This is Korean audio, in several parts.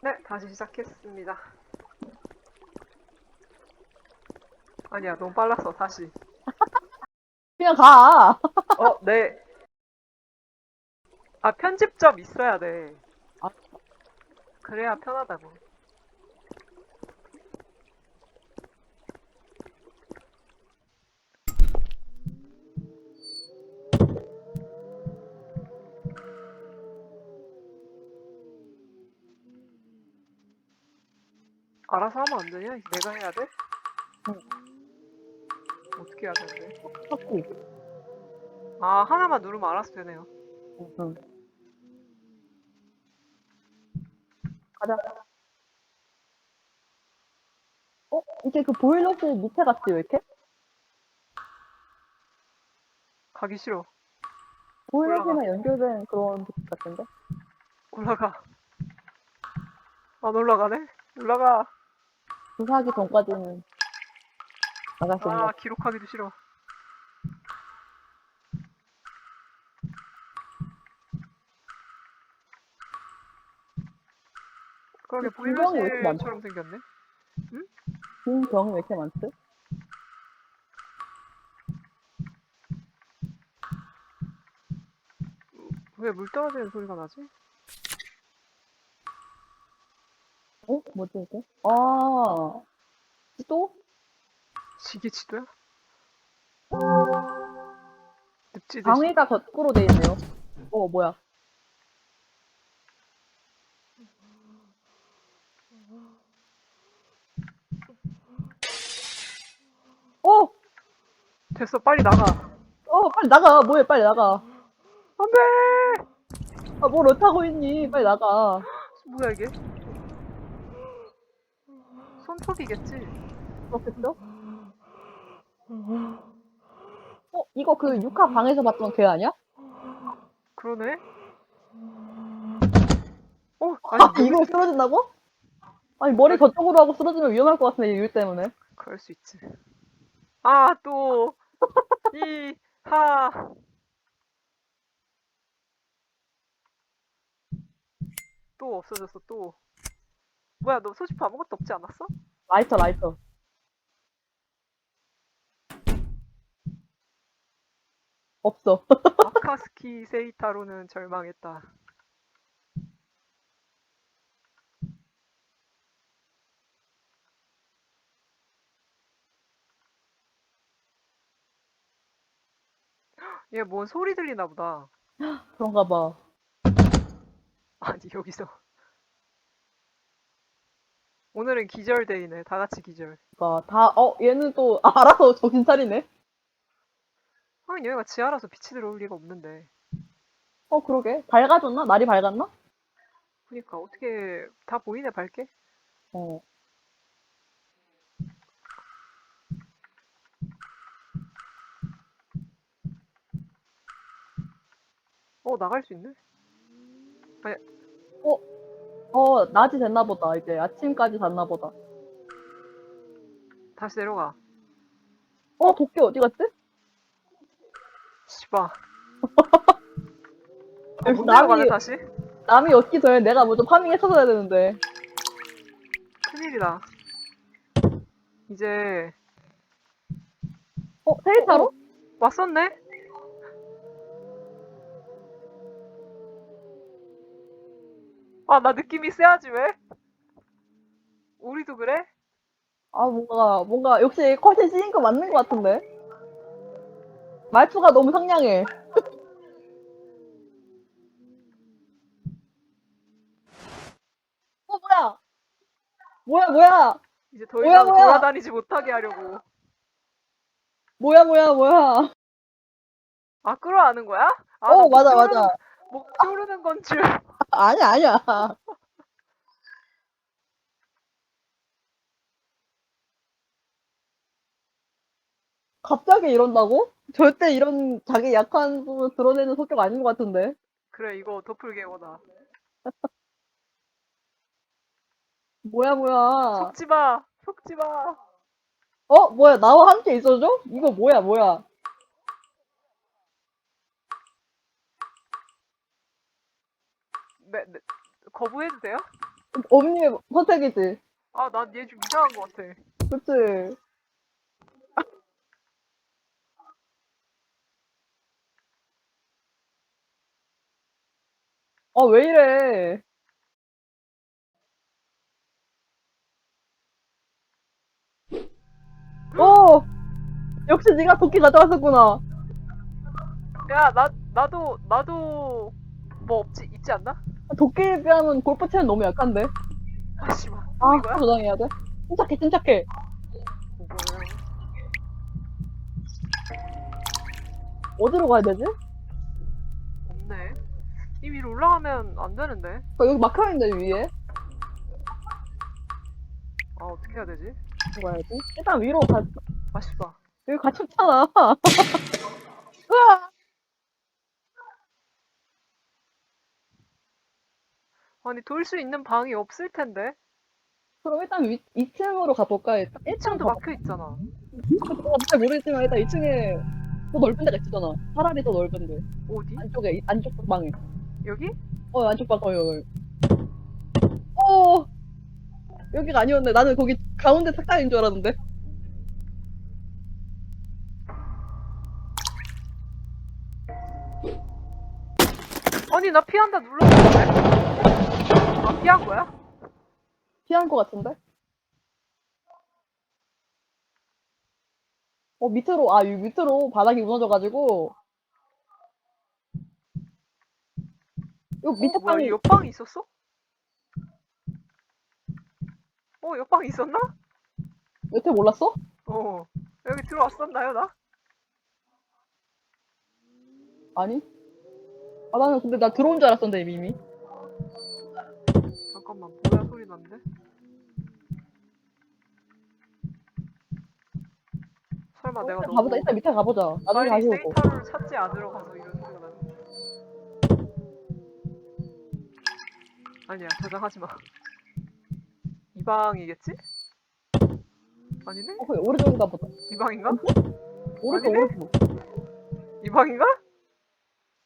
네, 다시 시작했습니다. 아니야, 너무 빨랐어, 다시. 그냥 가. 어, 네. 아, 편집점 있어야 돼. 아. 그래야 편하다고. 알아서 하면 안 되냐? 내가 해야 돼? 응. 어떻게 해야 되는데? 자꾸. 아, 하나만 누르면 알아서 되네요. 응. 가자. 어? 이게 그 보일러실 밑에 같지, 왜 이렇게? 가기 싫어. 보일러실만 연결된 그런 집 같은데? 올라가. 안 올라가네? 올라가. 조사하기 전까지는 나갈 수 없는 아, 기록하기도 싫어. 그러게 분명히 왜 이렇게 많지? 보일러실처럼 생겼네? 빈 병이 왜 이렇게 많지? 왜 물 떨어지는 소리가 나지? 어? 뭐지, 이게? 아, 또? 시계치도야? 늪지듯이 방위가 거꾸로 돼 있네요. 어, 뭐야. 어! 됐어 빨리 나가 어, 빨리 나가. 뭐해, 빨리 나가. 안돼 아, 뭘 어떡하고 있니? 빨리 나가. 뭐야 이게 손톱이겠지 그렇겠죠? 어, 이거 그 육하 방에서 봤던 걔 아니야? 그러네 어 아니 아, 이걸 쓰러진다고? 아니, 머리 저쪽으로 하고 쓰러지면 위험할 것 같은데, 이일 때문에. 그럴 수 있지 아 또 이 하 또 없어졌어 또 뭐야 너 소지품 아무것도 없지 않았어? 라이터, 라이터. 없어. 아카스키 세이타로는 절망했다 얘 뭔 소리 들리나 보다 그런가 봐. 아니 여기서 오늘은 기절데이네 다 같이 기절 그니까, 다, 어, 얘는 또, 알아서 정신 차리네? 아니 얘가 지하라서 빛이 들어올 리가 없는데 어, 그러게. 밝아졌나? 날이 밝았나? 그니까 어떻게 다 보이네 밝게 어. 어 나갈 수 있네 어, 낮이 됐나 보다. 이제 아침까지 잤나 보다. 다시 내려가 어, 도끼 어디 갔지? 씨바 아, 못 내려가네 남이, 다시 남이 얻기 전에 내가 먼저 파밍 했어야 되는데. 큰일이다 이제 어, 세이타로? 왔었네 아 나 느낌이 세하지 왜? 우리도 그래? 아, 뭔가, 뭔가, 역시 컷에 씌인 거 맞는 것 같은데? 말투가 너무 상냥해. 어, 뭐야? 뭐야, 뭐야? 이제 더 뭐야, 이상 뭐야? 돌아다니지 못하게 하려고 뭐야, 뭐야, 뭐야? 아 끌어안는 거야? 아, 어, 맞아, 맞아. 목 조르는 건 줄. 아니야, 아니야. 갑자기 이런다고? 절대 이런 자기 약한 부분 드러내는 성격 아닌 것 같은데. 그래 이거 도플갱어다. 뭐야, 뭐야. 속지 마. 속지 마. 어, 뭐야, 나와 함께 있어줘? 이거 뭐야, 뭐야. 네, 네, 거부해도 돼요? 엄니의 선택이지. 아, 난 얘 좀 이상한 것 같아. 그치? 아, 왜 이래? 오! 역시 네가 도끼 가져왔었구나. 야, 나, 나도, 나도, 뭐 없지, 있지 않나? 도끼에 비하면 골프 채는 너무 약한데? 아, 씨발. 아, 이거야? 저장해야 돼? 침착해, 침착해. 어디로 가야 되지? 없네. 이 위로 올라가면 안 되는데. 어, 여기 막혀있는데, 위에. 아, 어떻게 해야 되지? 어디로 가야지? 일단 위로 가, 아, 씨발. 여기 갇혔잖아. 으아! 아니, 돌 수 있는 방이 없을 텐데. 그럼 일단 위, 2층으로 가볼까? 일단 1층 1층도 막혀 있잖아. 잘 모르겠지만 일단 2층에 더 넓은 데가 있잖아. 차라리 더 넓은 데. 어디? 안쪽에, 이- 안쪽 방에. 여기? 어, 안쪽 방, 어, 여기. 어! 여기가 아니었네. 나는 거기 가운데 탁자인 줄 알았는데. 아니, 나 피한다 눌렀는데? 아, 피한 거야? 피한 것 같은데? 어, 밑으로, 아, 이 밑으로 바닥이 무너져가지고. 요 밑에 어, 뭐야, 방이, 옆방이 있었어? 어, 옆방이 있었나? 여태 몰랐어? 어. 여기 들어왔었나요, 나? 아니? 아, 나는 근데 나 들어온 줄 알았었는데, 이미. 잠깐만, 뭐야 소리 났는데? 설마 내가 일단 가보자. 일단 밑에 가보자. 나중에 빨리 다시 오고. 데이터를 찾지 않으러 가서 이런 소리가 나는 아니야, 저장하지 마. 이 방이겠지? 아니네? 어, 오른쪽인가 보다. 이 방인가? 오른쪽, 아니네? 오른쪽. 이 방인가?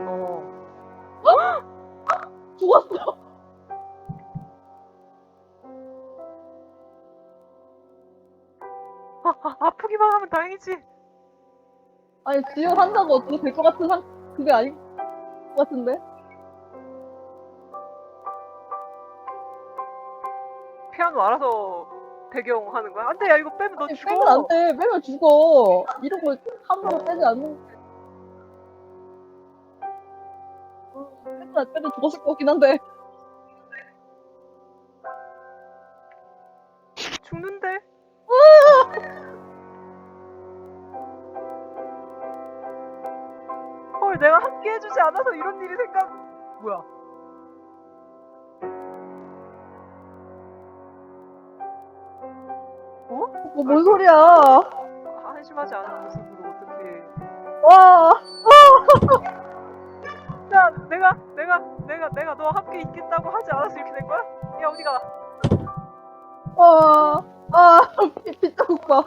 어. 죽었어! 다행이지. 아니, 지어 산다고 어떻게 될 것 같은 상, 그게 아닌 것 같은데? 피아노 알아서 배경하는 거야? 안 돼, 야, 이거 빼면 너 아니, 죽어. 빼면 안 돼. 빼면 죽어. 이런 거 함부로 빼지 않는. 어, 빼면 안 빼도 죽었을 것 같긴 한데. 않아서 이런 일이 생각. 뭐야? 어? 뭐, 뭔 소리야. 한심하지 않은 모습으로 어떻게? 와. 야, 내가, 내가, 내가, 내가 너 함께 있겠다고 하지 않아서 이렇게 된 거야? 야, 어디 가? 와. 아, 피, 핏자국 봐.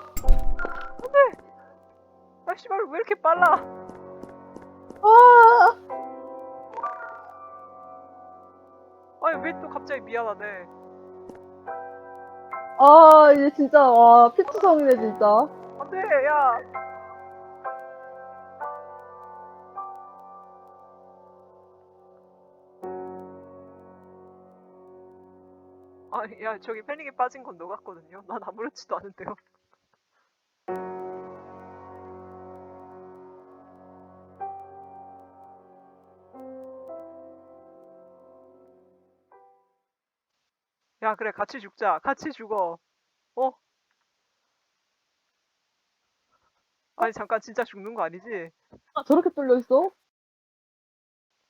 아, 씨발, 왜 이렇게 빨라? 아. 아니, 왜 또 갑자기 미안하네? 아, 이제 진짜, 와, 피투성이네, 진짜. 안 돼, 야. 아, 야, 저기 패닉에 빠진 건 너 같거든요. 난 아무렇지도 않은데요. 야, 그래, 같이 죽자. 같이 죽어. 어? 아니, 잠깐, 진짜 죽는 거 아니지? 아, 저렇게 뚫려 있어?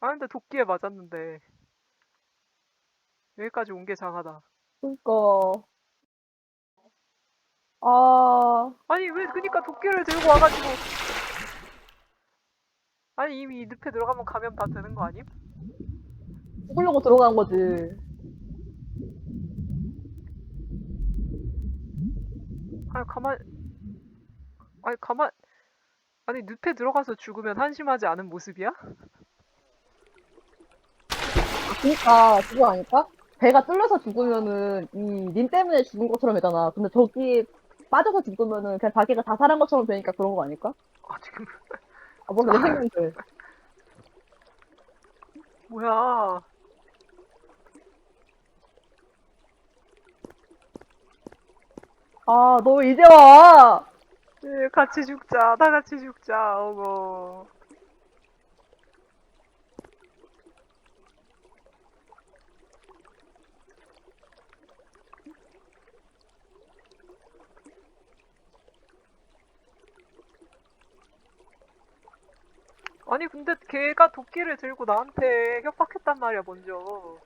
아, 근데 도끼에 맞았는데. 여기까지 온 게 장하다. 그니까. 아, 아니, 왜, 그니까 도끼를 들고 와가지고. 아니, 이미 이 늪에 들어가면 감염 다 되는 거 아님? 죽으려고 들어간 거지. 아니, 가만, 아니, 가만, 아니, 늪에 들어가서 죽으면 한심하지 않은 모습이야? 그니까, 그거 아닐까? 배가 뚫려서 죽으면은 이닌 때문에 죽은 것처럼 되잖아. 근데 저기 빠져서 죽으면은 그냥 자기가 자살한 것처럼 되니까 그런 거 아닐까? 아 지금 아 몰라 내 그래. 뭐야? 아 너 이제 와. 네, 같이 죽자. 다 같이 죽자. 어머. 아니 근데 걔가 도끼를 들고 나한테 협박했단 말이야 먼저.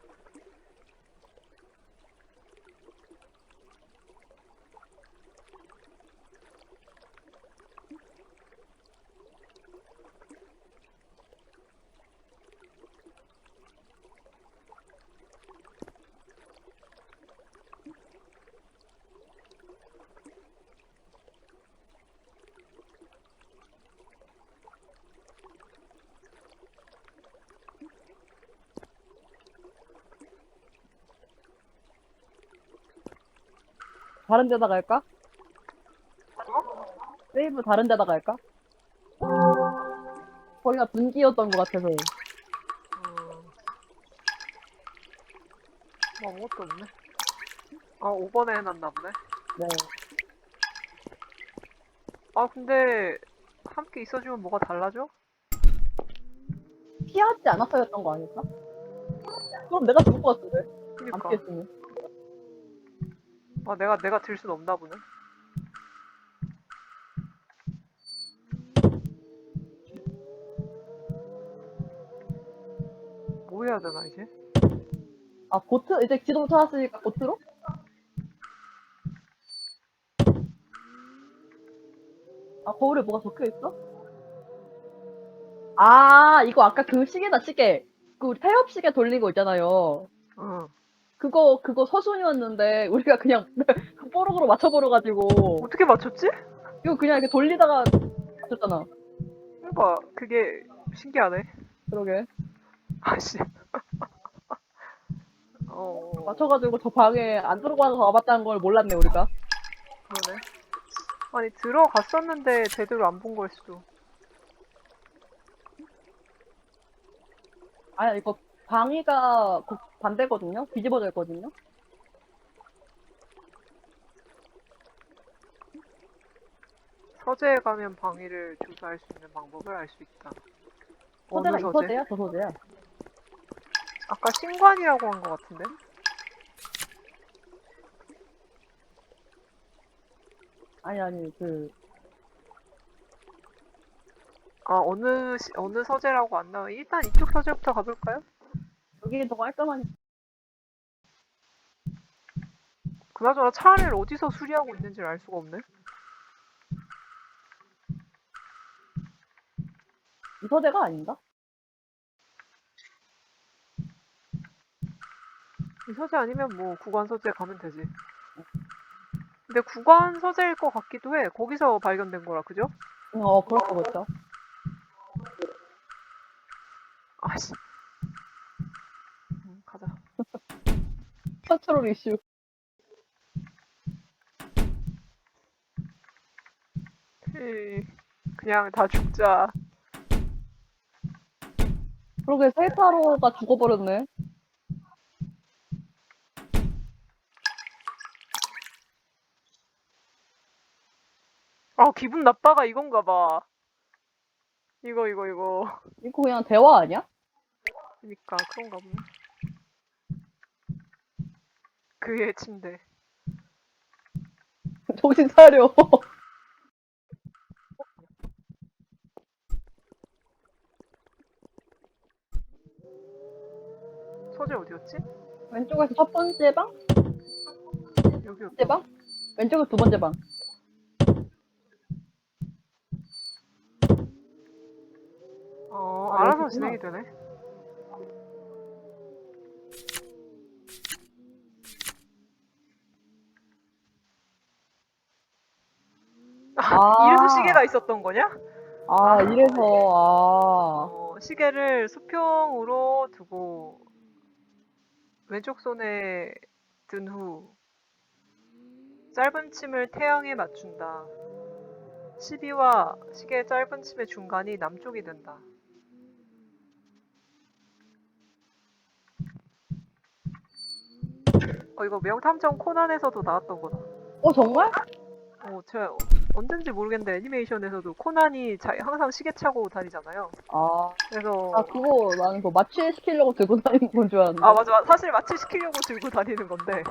다른 데다 갈까? 어? 세이브 다른 데다 갈까? 거기가 분기였던 것 같아서. 음. 뭐 아무것도 없네. 아 5번에 해놨나 보네. 네. 아 근데 함께 있어주면 뭐가 달라져? 피하지 않았어였던 거 아닐까? 그럼 내가 죽을 것 같은데. 안 그니까. 피했으면. 아 내가 내가 들 순 없나 보네. 뭐 해야 되나 이제? 아 보트 이제 지도 찾았으니까 보트로? 아 거울에 뭐가 적혀 있어? 아 이거 아까 그 시계다 시계. 그 우리 태엽 시계 돌린 거 있잖아요. 응. 그거 그거 서순이었는데 우리가 그냥 그 뽀록으로 맞춰버려 가지고 어떻게 맞췄지? 이거 그냥 이렇게 돌리다가 맞췄잖아. 그러니까 그게 신기하네. 그러게 아씨. 어. 맞춰가지고 저 방에 안 들어가서 와봤다는 걸 몰랐네 우리가. 그러네. 아니 들어갔었는데 제대로 안 본 걸 수도. 아 이거 방위가 그 반대거든요. 뒤집어져 있거든요. 서재에 가면 방위를 조사할 수 있는 방법을 알 수 있다. 어느 이 서재? 소재야? 저 소재야? 아까 신관이라고 한 것 같은데? 아니 아니 그 아 어느 시- 어느 서재라고 안 나와. 일단 이쪽 서재부터 가볼까요? 여기 더 깔끔한 그나저나 차를 어디서 수리하고 있는지를 알 수가 없네. 이 소재가 아닌가? 이 서재 아니면 뭐 구관 서재 가면 되지. 근데 구관 서재일 것 같기도 해. 거기서 발견된 거라 그죠? 응, 어 그럴 거 같죠. 아씨. 음, 가자. 컨트롤 이슈. 에이, 그냥 다 죽자. 그러게 셀타로가 죽어버렸네. 아 기분 나빠가 이건가 봐. 이거 이거 이거. 이거 그냥 대화 아니야? 그니까 그런가 보네. 그의 침대. 정신 차려. 서재 어디였지? 왼쪽에서 첫 번째 방? 여기였다. 번째 방? 왼쪽에서 두 번째 방. 어, 아, 알아서. 진행이 되네. 아. 이래서 시계가 있었던 거냐? 아 이래서 아 어, 시계를 수평으로 두고 왼쪽 손에 든 후 짧은 침을 태양에 맞춘다. 12와 시계의 짧은 침의 중간이 남쪽이 된다. 어 이거 명탐정 코난에서도 나왔던 거다. 어, 정말? 어 제가 언젠지 모르겠는데 애니메이션에서도 코난이 자, 항상 시계 차고 다니잖아요. 아, 그래서 아, 그거 나는 그거 마취시키려고 들고 다니는 건 줄 알았는데. 아 맞아 사실 마취 시키려고 들고 다니는 건데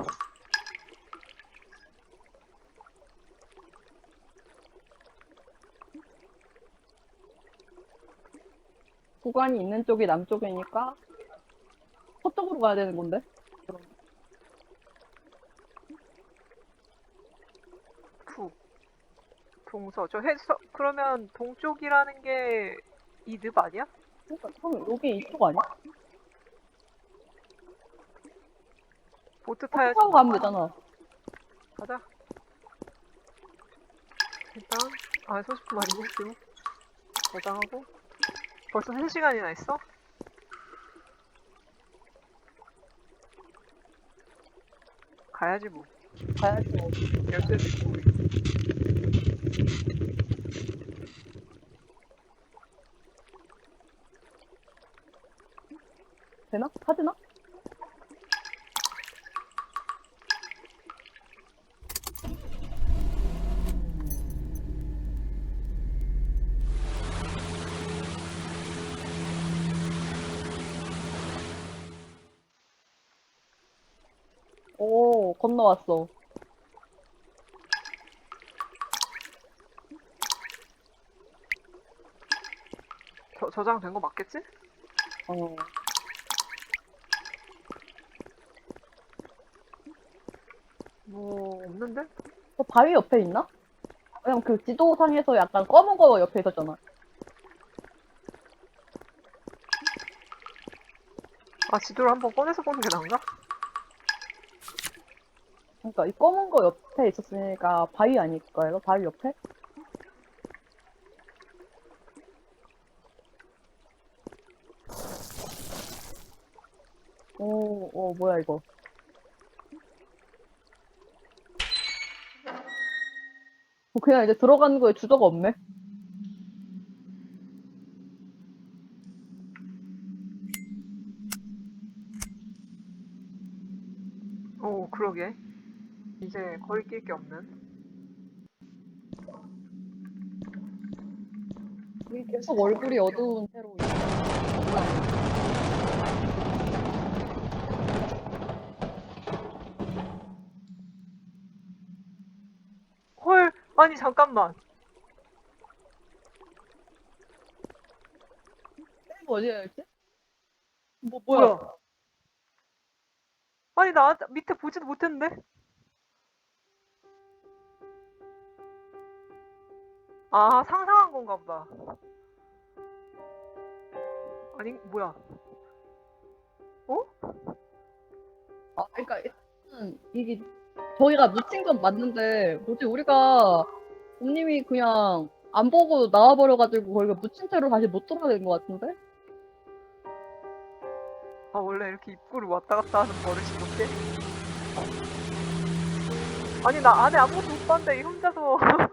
구간이 있는 쪽이 남쪽이니까 서쪽으로 가야 되는 건데? 동서 저 해서 그러면 동쪽이라는 게 이늪 아니야? 그러니까 그럼 여기 이쪽 아니야? 보트 타야지 타고 가면 되잖아. 가자 일단 아 소식품 아니고 지금 저장하고 벌써 3시간이나 했어? 가야지 뭐 가야지 뭐. 열쇠도 있고 우리. 되나? 타지나? 오, 건너왔어. 저, 저장된 거 맞겠지? 어. 뭐 없는데? 저 바위 옆에 있나? 그냥 그 지도상에서 약간 검은 거 옆에 있었잖아. 아 지도를 한번 꺼내서 보는 게 나은가? 그러니까 이 검은 거 옆에 있었으니까 바위 아닐까요? 바위 옆에? 오, 오, 뭐야 이거? 어, 그냥 이제 들어가는 거에 주저가 없네. 오 그러게 이제 거리낄 게 없는? 우리 계속 얼굴이 어두운 채로 헐 아니 잠깐만. 어디야 이렇게? 뭐 뭐야? 아니 나 밑에 보지도 못했는데 아 상상한 건가 보다. 아니 뭐야? 아, 그러니까 일단은 이게 저희가 묻힌 건 맞는데 뭐지? 우리가 옴님이 그냥 안 보고 나와버려가지고 거기가 묻힌 채로 다시 못 돌아가게 된것 같은데? 아 원래 이렇게 입구를 왔다 갔다 하는 버릇이 이렇게 아니 나 안에 아무것도 못 봤는데 이 혼자서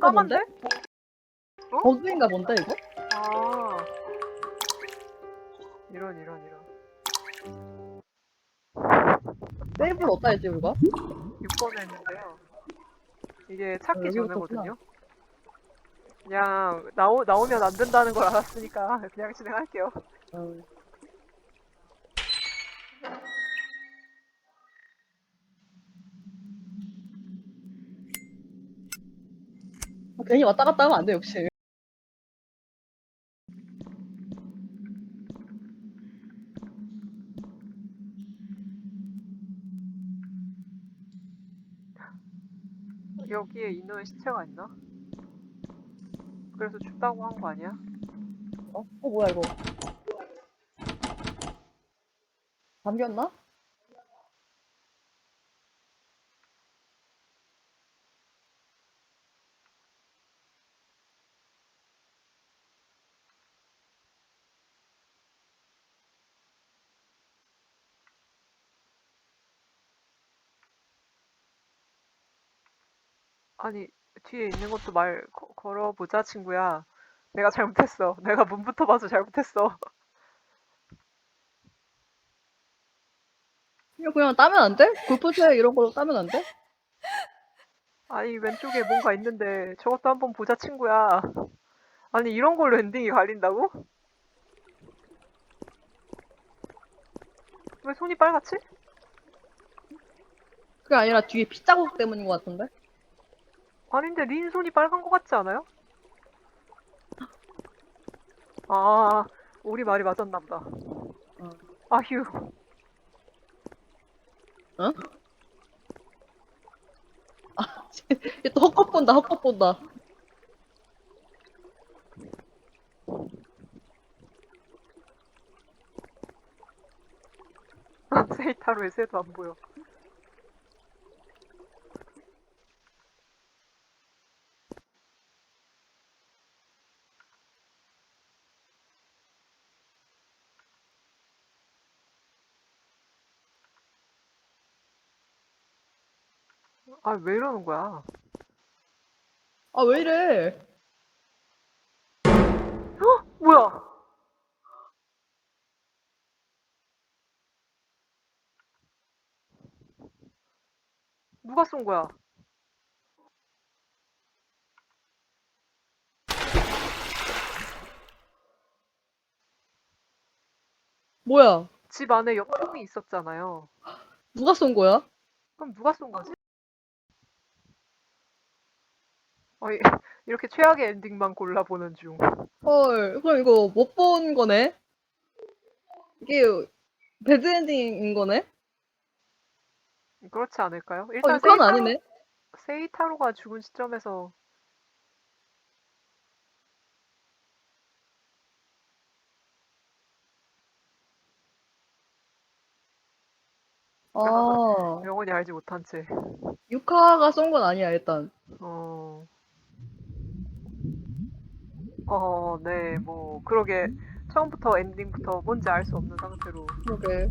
버그인가 까만데? 어? 버그인가 본데 이거? 아 이런 이런 이런 세이브를 어디다 했지 우리가? 6번에 했는데요. 이게 찾기 아, 여기부터 전에거든요. 그냥 나오, 나오면 안 된다는 걸 알았으니까 그냥 진행할게요. 어. 괜히 왔다 갔다 하면 안 돼 역시 여기에 인호의 시체가 있나? 그래서 춥다고 한 거 아니야? 어? 어 뭐야 이거 잠겼나? 아니, 뒤에 있는 것도 말 거- 걸어보자, 친구야. 내가 잘못했어. 내가 문부터 봐서 잘못했어. 이거 그냥 따면 안 돼? 골프채 이런 걸로 따면 안 돼? 아니, 왼쪽에 뭔가 있는데 저것도 한번 보자, 친구야. 아니, 이런 걸로 엔딩이 갈린다고? 왜 손이 빨갛지? 그게 아니라 뒤에 핏자국 때문인 것 같은데? 아닌데 린 손이 빨간 것 같지 않아요? 아, 우리 말이 맞았나 보다. 어. 아휴. 얘또 헛것 본다, 헛것 본다. 세이타로의 새도 안 보여. 아, 왜 이러는 거야? 아, 왜 이래? 뭐야? 누가 쏜 거야? 뭐야? 집 안에 역풍이 있었잖아요. 누가 쏜 거야? 그럼 누가 쏜 거지? 어이, 이렇게 최악의 엔딩만 골라보는 중. 헐, 그럼 이거 못 본 거네? 이게 배드 엔딩인 거네? 그렇지 않을까요? 어, 일단 6화는 아니네? 세이타로가 죽은 시점에서 아, 영원히 알지 못한 채. 6화가 쏜 건 아니야, 일단. 어. 어, 네, 뭐, 그러게. 처음부터 엔딩부터 뭔지 알 수 없는 상태로. 그러게.